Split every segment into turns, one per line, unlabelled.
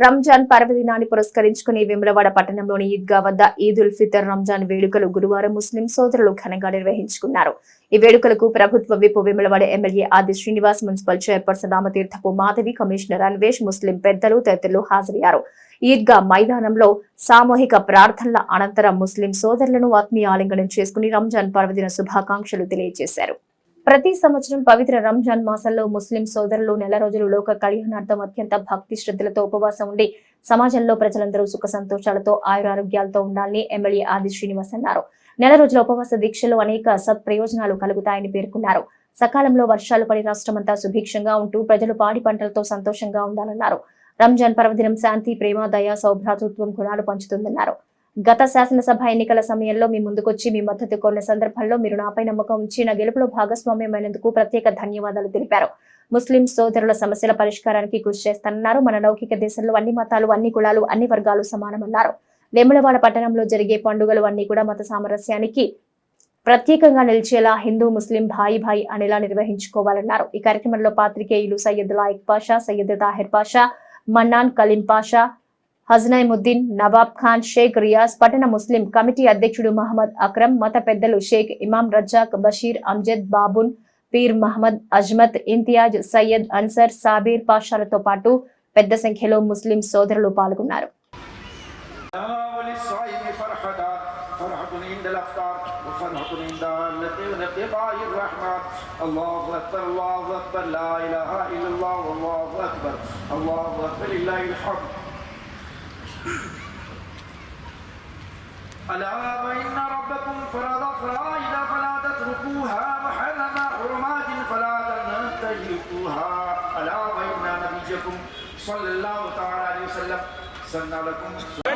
రంజాన్ పర్వదినాన్ని పురస్కరించుకుని విమలవాడ పట్టణంలోని ఈద్గా వద్ద ఈద్ ఉల్ ఫితర్ రంజాన్ వేడుకలు గురువారం ముస్లిం సోదరులు ఘనంగా నిర్వహించుకున్నారు. ఈ వేడుకలకు ప్రభుత్వ whip Vemulawada MLA Aadi Srinivas municipal chairperson Ramatheerthapu Madhavi commissioner Anvesh ముస్లిం పెద్దలు తదితరులు హాజరయ్యారు. ఈద్గా మైదానంలో సామూహిక ప్రార్థనల అనంతరం ముస్లిం సోదరులను ఆత్మీయ ఆలింగనం చేసుకుని రంజాన్ పర్వదిన శుభాకాంక్షలు తెలియజేశారు. ప్రతి సంవత్సరం పవిత్ర రంజాన్ మాసంలో ముస్లిం సోదరులు నెల రోజులు లోక కళ్యాణార్థం అత్యంత భక్తి శ్రద్ధలతో ఉపవాసం ఉండి సమాజంలో ప్రజలందరూ సుఖ సంతోషాలతో ఆయురారోగ్యాలతో ఉండాలని ఎమ్మెల్యే ఆది శ్రీనివాస్ అన్నారు. నెల రోజుల ఉపవాస దీక్షలో అనేక సత్ప్రయోజనాలు కలుగుతాయని పేర్కొన్నారు. సకాలంలో వర్షాలు పడి రాష్ట్రమంతా సుభిక్షంగా ఉంటూ ప్రజలు పాడి పంటలతో సంతోషంగా ఉండాలన్నారు. రంజాన్ పర్వదినం శాంతి ప్రేమ దయ సౌభ్రాతృత్వం గుణాలు పంచుతుందన్నారు. గత శాసనసభ ఎన్నికల సమయంలో మీ ముందుకొచ్చి మీ మద్దతు కోరిన సందర్భంలో మీరు నాపై నమ్మకం ఉంచి నా గెలుపులో భాగస్వామ్యమైనందుకు ప్రత్యేక ధన్యవాదాలు తెలిపారు. ముస్లిం సోదరుల సమస్యల పరిష్కారానికి కృషి చేస్తానన్నారు. మన లౌకిక దేశంలో అన్ని మతాలు అన్ని కులాలు అన్ని వర్గాలు సమానమన్నారు. వేములవాడ పట్టణంలో జరిగే పండుగలు అన్ని కూడా మత సామరస్యానికి ప్రత్యేకంగా నిలిచేలా హిందూ ముస్లిం భాయి భాయి అనేలా నిర్వహించుకోవాలన్నారు. ఈ కార్యక్రమంలో పాత్రికేయులు సయ్యద్ లాయక్ పాషా సయ్యద్ తాహిర్ పాషా మన్నాన్ కలీం పాషా హజనైముద్దీన్ నవాబ్ ఖాన్ షేక్ రియాజ్ పట్టణ ముస్లిం కమిటీ అధ్యక్షుడు మహమ్మద్ అక్రమ్ మత పెద్దలు షేక్ ఇమాం రజాక్ బషీర్ అమ్జద్ బాబున్ పీర్ మహమ్మద్ అజ్మత్ ఇంతియాజ్ సయ్యద్ అన్సర్ సాబీర్ పాషాలతో పాటు పెద్ద సంఖ్యలో ముస్లిం సోదరులు పాల్గొన్నారు
وللصائم فرحتان فرحة عند الافطار وفرحة عند لقاء الرحمن الله اكبر الله اكبر لا اله الا الله والله اكبر الله اكبر لله الحمد ألا وإن ربكم فرض فرائض فلا تتركوها وحرم حرمات فلا تنتهكوها. ألا وإن نبيكم صلى الله تعالى عليه وسلم سن لكم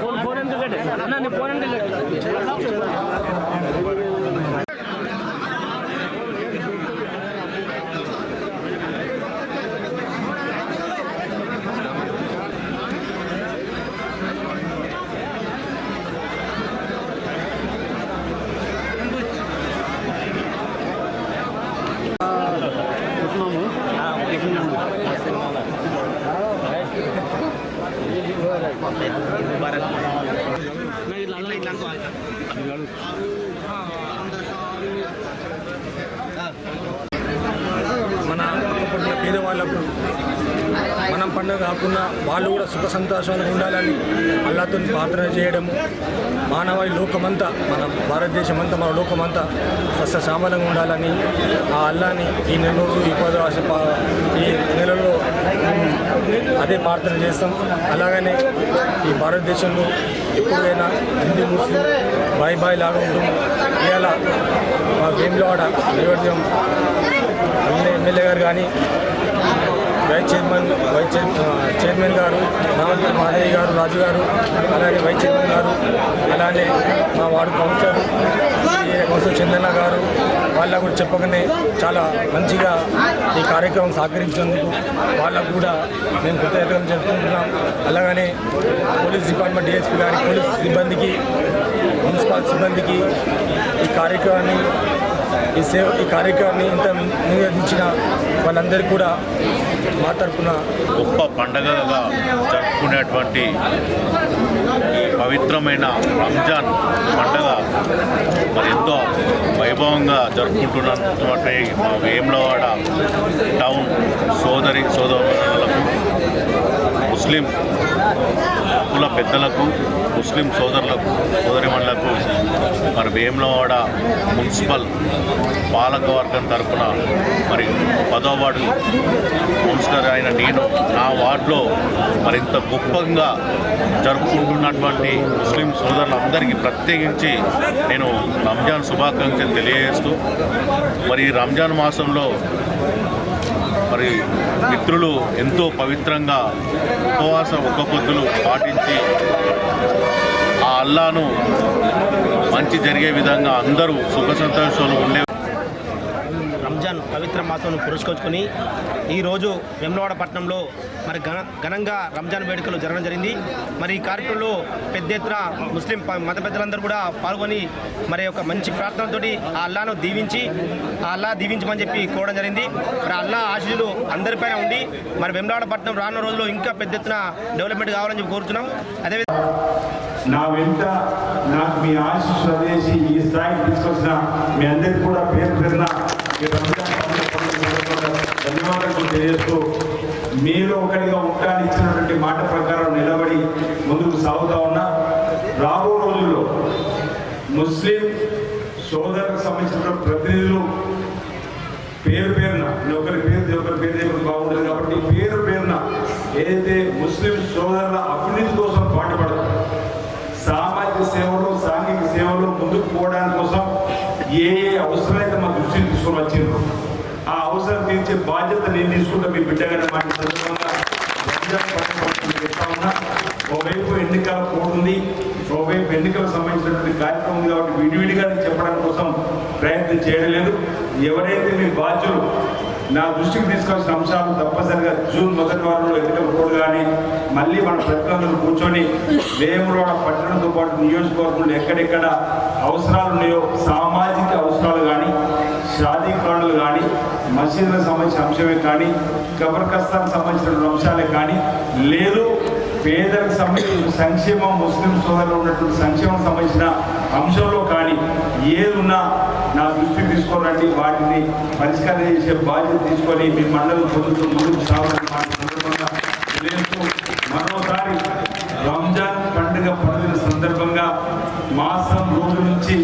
ఫోన్ ఫోన్ ఎందుకు కట్టే అన్న నీ ఫోన్ ఎందుకు కట్టే
మన పక్కపడిన పేదవాళ్ళకు మనం పండుగ కాకుండా వాళ్ళు కూడా సుఖ సంతోషాలు ఉండాలని అల్లాతో ప్రార్థన చేయడం మానవాళి లోకమంతా మన భారతదేశం అంతా మన లోకమంతా సస్యశ్యామలంగా ఉండాలని ఆ అల్లాని ఈ నెల రోజు ఈ ఉపవాస అదే ప్రార్థన చేస్తాం. అలాగనే ఈ భారతదేశంలో ఎప్పుడైనా హిందూ ముస్లిం బాయ్ బాయ్ లాగా ఉంటుంది ఇలా మా వేములవాడ నియోజకవర్గం ఎమ్మెల్యే గారు కానీ vice chairman vice chair chairman గారు రామకృష్ణ మాధవి గారు రాజు గారు అలాగే వైస్ చైర్మన్ గారు అలానే మా వార్డు కౌన్సిలర్ కౌన్సిలర్ చందన్న గారు వాళ్ళ కూడా చెప్పగానే చాలా మంచిగా ఈ కార్యక్రమం సహకరించినందుకు వాళ్ళకు కూడా మేము కృతజ్ఞతలు చెప్పుకుంటున్నాం. అలాగనే పోలీస్ డిపార్ట్మెంట్ డిఎస్పీ గారి పోలీస్ సిబ్బందికి మున్సిపల్ సిబ్బందికి ఈ కార్యక్రమాన్ని ఈ సేవ ఈ కార్యక్రమాన్ని ఇంత నిర్వహించిన వాళ్ళందరూ కూడా మా తరపున
గొప్ప పండగగా జరుపుకునేటువంటి ఈ పవిత్రమైన రంజాన్ పండగ మరి ఎంతో వైభవంగా జరుపుకుంటున్నటువంటి మా వేములవాడ టౌన్ సోదరి సోదరులకు ముస్లిం కుల పెద్దలకు ముస్లిం సోదరులకు సోదరిమణులకు మరి వేములవాడ మున్సిపల్ పాలకవర్గం తరపున మరి పదో వార్డు కౌన్సిలర్ అయిన నేను నా వార్డులో మరింత గొప్పగా జరుపుకుంటున్నటువంటి ముస్లిం సోదరులందరికీ ప్రత్యేకించి నేను రంజాన్ శుభాకాంక్షలు తెలియజేస్తూ మరి ఈ రంజాన్ మాసంలో మరి మిత్రులు ఎంతో పవిత్రంగా ఉపవాస ఒక్క పొద్దులు పాటించి ఆ అల్లాను మంచి జరిగే విధంగా అందరూ సుఖ సంతోషాలు ఉండే
రంజాన్ పవిత్ర మాసంను పురస్కరించుకొని ఈరోజు వెమ్లవాడ పట్టణంలో మరి ఘన ఘనంగా రంజాన్ వేడుకలు జరగడం జరిగింది. మరి ఈ కార్యక్రమంలో పెద్ద ఎత్తున ముస్లిం మత పెద్దలందరూ కూడా పాల్గొని మరి ఒక మంచి ప్రార్థనతోటి ఆ అల్లాను దీవించి ఆ అల్లా దీవించమని చెప్పి కోరడం జరిగింది. మరి అల్లా ఆశీస్సులు అందరిపైన ఉండి మరి వెమ్లవాడ పట్టణం రానున్న రోజుల్లో ఇంకా పెద్ద ఎత్తున డెవలప్మెంట్ కావాలని చెప్పి కోరుతున్నాం అదేవిధంగా
నా వెంట నాకు మీ ఆశీస్సులు అనేసి ఈ స్థాయికి తీసుకొచ్చిన మీ అందరికీ కూడా పేరు పేరున ధన్యవాదాలు తెలియజేస్తూ మీలో ఒకరిగా ఉంటాను ఇచ్చినటువంటి మాట ప్రకారం నిలబడి ముందుకు సాగుతా ఉన్నా రాబో రోజుల్లో ముస్లిం సోదరులకు సంబంధించిన ప్రతినిధులు పేరు పేరున ఒకరి పేరు ఒకరి పేరు బాగుంటుంది కాబట్టి పేరు పేరున ఏదైతే ముస్లిం సోదరుల అభివృద్ధి బాధ్యత నేను తీసుకుంటా మీ బిడ్డగానే మాట సందర్భంగా చెప్తా ఉన్నా. ఓవైపు ఎన్నికల కోడుంది ఓవైపు ఎన్నికలకు సంబంధించినటువంటి కార్యక్రమం ఉంది కాబట్టి విడివిడిగా నేను చెప్పడం కోసం ప్రయత్నం చేయడం లేదు. ఎవరైతే మీ బాధ్యులు నా దృష్టికి తీసుకోవాల్సిన అంశాలు తప్పనిసరిగా జూన్ మొదటి వారంలో ఎన్నికల కోడ్ కానీ మళ్ళీ మన ప్రతినిధులు కూర్చొని వేములవాడ పట్టణంతో పాటు నియోజకవర్గంలో ఎక్కడెక్కడ అవసరాలు ఉన్నాయో సామాజిక అవసరాలు కానీ షాదీఖాన్లు కానీ మసీదులకు సంబంధించిన అంశమే కానీ కబర్కస్తానికి సంబంధించిన అంశాలే కానీ లేదు పేదలకు సంబంధించిన సంక్షేమం ముస్లిం సోదరులు ఉన్నటువంటి సంక్షేమం సంబంధించిన అంశంలో కానీ ఏదున్నా నా దృష్టికి తీసుకోరండి వాటిని పరిష్కారం చేసే బాధ్యత తీసుకొని మీ మండలి పొందుతూ ముందుకు సాగుతున్న మరోసారి రంజాన్ పండుగ పర్వదిన సందర్భంగా మాసం రోజు నుంచి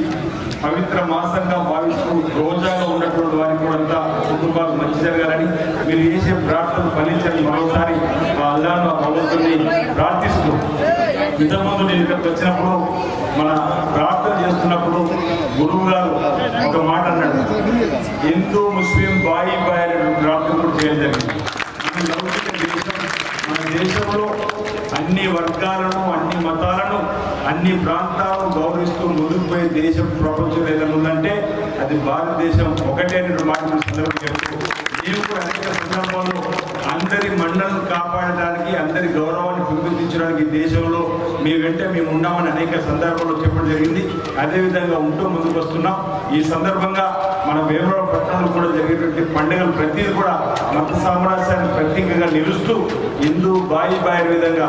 పవిత్ర మాసంగా భావిస్తూ రోజు ఉన్నటువంటి వారికి కూడా అంతా కుటుంబాలు మంచి జరగాలని మీరు చేసే ప్రార్థన ఫలించని మరోసారి ఆ అల్లాను ఆ భగవంతుని ప్రార్థిస్తూ ఇంతకుముందు నేను ఇక్కడికి వచ్చినప్పుడు మన ప్రార్థన చేస్తున్నప్పుడు గురువు గారు ఒక మాట అన్నాడు. హిందూ ముస్లిం బాయి బాయ్ అనేటువంటి ప్రార్థన కూడా చేయడం జరిగింది. మన దేశంలో అన్ని వర్గాలను అన్ని మతాలను అన్ని ప్రాంతాలను గౌరవిస్తూ ముందుకు పోయే దేశం ప్రపంచం ఏదైనా ఉందంటే అది భారతదేశం ఒకటే మాట సందర్భంగా చెప్తూ కూడా అనేక సందర్భాల్లో అందరి మండలను కాపాడడానికి అందరి గౌరవాన్ని పెంపొందించడానికి ఈ దేశంలో మీ వెంట మేము ఉన్నామని అనేక సందర్భాల్లో చెప్పడం జరిగింది. అదేవిధంగా ఉంటూ ముందుకు వస్తున్నాం. ఈ సందర్భంగా మన వేమరావు పట్టణంలో కూడా జరిగేటువంటి పండుగలు ప్రతిదీ కూడా మత సామరస్యానికి ప్రత్యేకంగా నిలుస్తూ హిందూ బాయి బాయి విధంగా